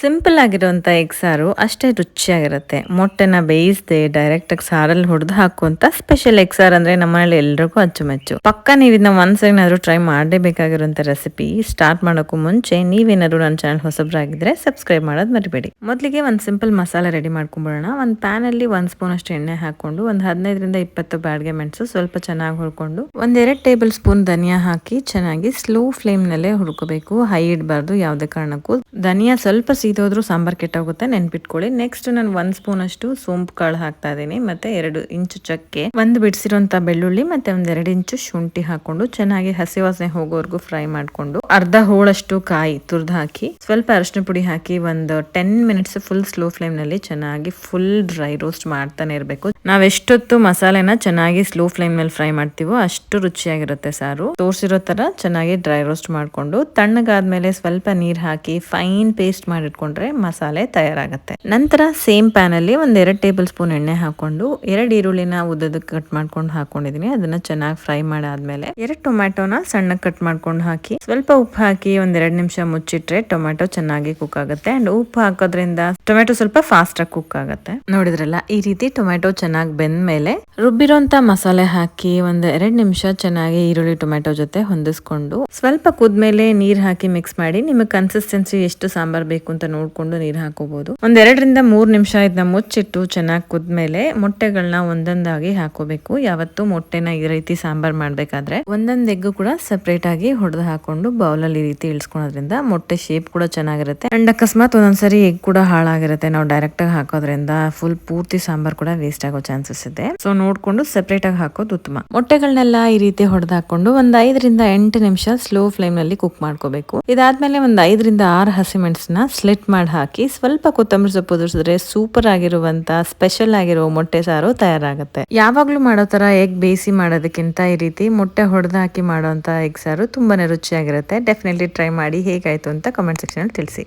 Simple ಆಗಿರುವಂಥ egg ಸಾರು ಅಷ್ಟೇ ರುಚಿಯಾಗಿರುತ್ತೆ. ಮೊಟ್ಟೆನ ಬೇಯಿಸದೆ ಡೈರೆಕ್ಟ್ ಆಗಿ ಸಾರಲ್ಲಿ ಹೊಡೆದು ಹಾಕುವಂಥ ಸ್ಪೆಷಲ್ ಎಗ್ ಸಾರ್ ಅಂದ್ರೆ ನಮ್ಮನೇಲಿ ಎಲ್ರಿಗೂ ಅಚ್ಚುಮೆಚ್ಚು. ಪಕ್ಕ ನೀವಿನ ಒಂದ್ಸರಿನಾದ್ರೂ ಟ್ರೈ ಮಾಡಲೇಬೇಕಾಗಿರುವಂಥ ರೆಸಿಪಿ ಸ್ಟಾರ್ಟ್ ಮಾಡೋಕ್ಕೂ ಮುಂಚೆ ನೀವೇನಾದರೂ ನನ್ನ ಚಾನಲ್ ಹೊಸಬ್ರಾಗಿದ್ದರೆ ಸಬ್ಸ್ಕ್ರೈಬ್ ಮಾಡೋದು ಮರಿಬೇಡಿ. ಮೊದಲಿಗೆ ಒಂದು ಸಿಂಪಲ್ ಮಸಾಲೆ ರೆಡಿ ಮಾಡ್ಕೊಂಬಿಡೋಣ ಒಂದು ಪ್ಯಾನಲ್ಲಿ ಒಂದು ಸ್ಪೂನ್ ಅಷ್ಟು ಎಣ್ಣೆ ಹಾಕೊಂಡು ಒಂದು ಹದಿನೈದರಿಂದ ಇಪ್ಪತ್ತು ಬ್ಯಾಡ್ಗೆ ಮೆಣಸು ಸ್ವಲ್ಪ ಚೆನ್ನಾಗಿ ಹುರ್ಕೊಂಡು ಒಂದೆರಡು ಟೇಬಲ್ ಸ್ಪೂನ್ ಧನಿಯಾ ಹಾಕಿ ಚೆನ್ನಾಗಿ ಸ್ಲೋ ಫ್ಲೇಮ್ ನಲ್ಲೇ ಹುರ್ಕೋಬೇಕು. ಹೈ ಇಡಬಾರ್ದು ಯಾವುದೇ ಕಾರಣಕ್ಕೂ. ಧನಿಯಾ ಸ್ವಲ್ಪ ಸೀದೋದ್ರೂ ಸಾಂಬಾರ್ ಕೆಟ್ಟೋಗುತ್ತೆ, ನೆನ್ಪಿಟ್ಕೊಳ್ಳಿ. ನೆಕ್ಸ್ಟ್ ನಾನು ಒಂದ್ ಸ್ಪೂನ್ ಅಷ್ಟು ಸೋಂಪು ಕಾಳು ಹಾಕ್ತಾ ಇದ್ದೀನಿ ಮತ್ತೆ ಎರಡು ಇಂಚು ಚಕ್ಕೆ, ಒಂದು ಬಿಡಿಸಿರುವಂತ ಬೆಳ್ಳುಳ್ಳಿ, ಮತ್ತೆ ಒಂದ್ ಎರಡು ಇಂಚು ಶುಂಠಿ ಹಾಕೊಂಡು ಚೆನ್ನಾಗಿ ಹಸಿ ವಾಸನೆ ಹೋಗೋವರೆಗೂ ಫ್ರೈ ಮಾಡಿಕೊಂಡು, ಅರ್ಧ ಹೋಳಷ್ಟು ಕಾಯಿ ತುರ್ದು ಹಾಕಿ, ಸ್ವಲ್ಪ ಅರಶಿನ ಪುಡಿ ಹಾಕಿ ಒಂದು ಟೆನ್ ಮಿನಿಟ್ಸ್ ಫುಲ್ ಸ್ಲೋ ಫ್ಲೇಮ್ನಲ್ಲಿ ಚೆನ್ನಾಗಿ ಫುಲ್ ಡ್ರೈ ರೋಸ್ಟ್ ಮಾಡ್ತಾನೆ ಇರಬೇಕು. ನಾವ್ ಎಷ್ಟೊತ್ತು ಮಸಾಲೆನ ಚೆನ್ನಾಗಿ ಸ್ಲೋ ಫ್ಲೇಮ್ ಮೇಲೆ ಫ್ರೈ ಮಾಡ್ತೀವೋ ಅಷ್ಟು ರುಚಿಯಾಗಿರುತ್ತೆ ಸಾರು. ತೋರಿಸಿರೋ ತರ ಚೆನ್ನಾಗಿ ಡ್ರೈ ರೋಸ್ಟ್ ಮಾಡ್ಕೊಂಡು ತಣ್ಣಗಾದ್ಮೇಲೆ ಸ್ವಲ್ಪ ನೀರ್ ಹಾಕಿ ಫೈನ್ ಪೇಸ್ಟ್ ಮಾಡಿಟ್ಕೊಂಡ್ರೆ ಮಸಾಲೆ ತಯಾರಾಗುತ್ತೆ. ನಂತರ ಸೇಮ್ ಪ್ಯಾನ್ ಅಲ್ಲಿ ಒಂದ್ ಎರಡ್ ಟೇಬಲ್ ಸ್ಪೂನ್ ಎಣ್ಣೆ ಹಾಕೊಂಡು ಎರಡು ಈರುಳ್ಳಿನ ಉದ್ದದ ಕಟ್ ಮಾಡ್ಕೊಂಡು ಹಾಕೊಂಡಿದೀನಿ. ಅದನ್ನ ಚೆನ್ನಾಗಿ ಫ್ರೈ ಮಾಡಾದ್ಮೇಲೆ ಎರಡು ಟೊಮ್ಯಾಟೋನ ಸಣ್ಣ ಕಟ್ ಮಾಡ್ಕೊಂಡು ಹಾಕಿ ಸ್ವಲ್ಪ ಉಪ್ಪು ಹಾಕಿ ಒಂದ್ ಎರಡ್ ನಿಮಿಷ ಮುಚ್ಚಿಟ್ರೆ ಟೊಮ್ಯಾಟೊ ಚೆನ್ನಾಗಿ ಕುಕ್ ಆಗುತ್ತೆ. ಅಂಡ್ ಉಪ್ಪು ಹಾಕೋದ್ರಿಂದ ಟೊಮ್ಯಾಟೊ ಸ್ವಲ್ಪ ಫಾಸ್ಟ್ ಆಗಿ ಕುಕ್ ಆಗುತ್ತೆ. ನೋಡಿದ್ರಲ್ಲ, ಈ ರೀತಿ ಟೊಮ್ಯಾಟೊ ಚೆನ್ನಾಗಿ ಬೆಂದ ಮೇಲೆ ರುಬ್ಬಿರೋಂತ ಮಸಾಲೆ ಹಾಕಿ ಒಂದ್ ಎರಡ್ ನಿಮಿಷ ಚೆನ್ನಾಗಿ ಈರುಳ್ಳಿ ಟೊಮೆಟೊ ಜೊತೆ ಹೊಂದಿಸ್ಕೊಂಡು ಸ್ವಲ್ಪ ಕುದ್ಮೇಲೆ ನೀರ್ ಹಾಕಿ ಮಿಕ್ಸ್ ಮಾಡಿ ನಿಮಗೆ ಕನ್ಸಿಸ್ಟೆನ್ಸಿ ಎಷ್ಟು ಸಾಂಬಾರ್ ಬೇಕು ಅಂತ ನೋಡ್ಕೊಂಡು ನೀರ್ ಹಾಕೋಬಹುದು ಒಂದ್ ಎರಡರಿಂದ ಮೂರ್ ನಿಮಿಷ ಇದನ್ನ ಮುಚ್ಚಿಟ್ಟು ಚೆನ್ನಾಗಿ ಕುದ್ಮೇಲೆ ಮೊಟ್ಟೆಗಳನ್ನ ಒಂದೊಂದಾಗಿ ಹಾಕೋಬೇಕು. ಯಾವತ್ತು ಮೊಟ್ಟೆನ ಈ ರೀತಿ ಸಾಂಬಾರ್ ಮಾಡ್ಬೇಕಾದ್ರೆ ಒಂದೊಂದ್ ಎಗ್ ಕೂಡ ಸಪ್ರೇಟ್ ಆಗಿ ಹೊಡೆದು ಹಾಕೊಂಡು ಬೌಲ್ ಅಲ್ಲಿ ಈ ರೀತಿ ಇಳಿಸ್ಕೊಳೋದ್ರಿಂದ ಮೊಟ್ಟೆ ಶೇಪ್ ಕೂಡ ಚೆನ್ನಾಗಿರುತ್ತೆ. ಅಂಡ್ ಅಕಸ್ಮಾತ್ ಒಂದೊಂದ್ಸರಿ ಎಗ್ ಕೂಡ ಹಾಳಾಗಿರುತ್ತೆ. ನಾವು ಡೈರೆಕ್ಟ್ ಆಗಿ ಹಾಕೋದ್ರಿಂದ ಫುಲ್ ಪೂರ್ತಿ ಸಾಂಬಾರ್ ಕೂಡ ವೇಸ್ಟ್ ಆಗೋ ಚಾನ್ಸಸ್ ಇದೆ. ಸೊ ನೋಡ್ಕೊಂಡು ಸೆಪರೇಟ್ ಆಗಿ ಹಾಕೋದು ಉತ್ತಮ. ಮೊಟ್ಟೆಗಳನ್ನೆಲ್ಲ ಈ ರೀತಿ ಹೊಡೆದು ಹಾಕೊಂಡು ಒಂದ್ ಐದರಿಂದ ಎಂಟು ನಿಮಿಷ ಸ್ಲೋ ಫ್ಲೇಮ್ನಲ್ಲಿ ಕುಕ್ ಮಾಡ್ಕೋಬೇಕು. ಇದಾದ್ಮೇಲೆ ಒಂದ್ ಐದರಿಂದ ಆರು ಹಸಿಮೆಣಸನ್ನ ಸ್ಲಿಟ್ ಮಾಡಿ ಹಾಕಿ ಸ್ವಲ್ಪ ಕೊತ್ತಂಬರಿ ಸೊಪ್ಪು ಉದುರಿಸಿದ್ರೆ ಸೂಪರ್ ಆಗಿರುವಂತ ಸ್ಪೆಷಲ್ ಆಗಿರೋ ಮೊಟ್ಟೆ ಸಾರು ತಯಾರಾಗುತ್ತೆ. ಯಾವಾಗ್ಲೂ ಮಾಡೋ ತರ ಎಗ್ ಬೇಯಿಸಿ ಮಾಡೋದಕ್ಕಿಂತ ಈ ರೀತಿ ಮೊಟ್ಟೆ ಹೊಡೆದು ಹಾಕಿ ಮಾಡೋಂತ ಎಗ್ ಸಾರು ತುಂಬಾನೇ ರುಚಿಯಾಗಿರುತ್ತೆ. ಡೆಫಿನೆಟ್ಲಿ ಟ್ರೈ ಮಾಡಿ ಹೇಗಾಯ್ತು ಅಂತ ಕಮೆಂಟ್ ಸೆಕ್ಷನ್ ತಿಳಿಸಿ.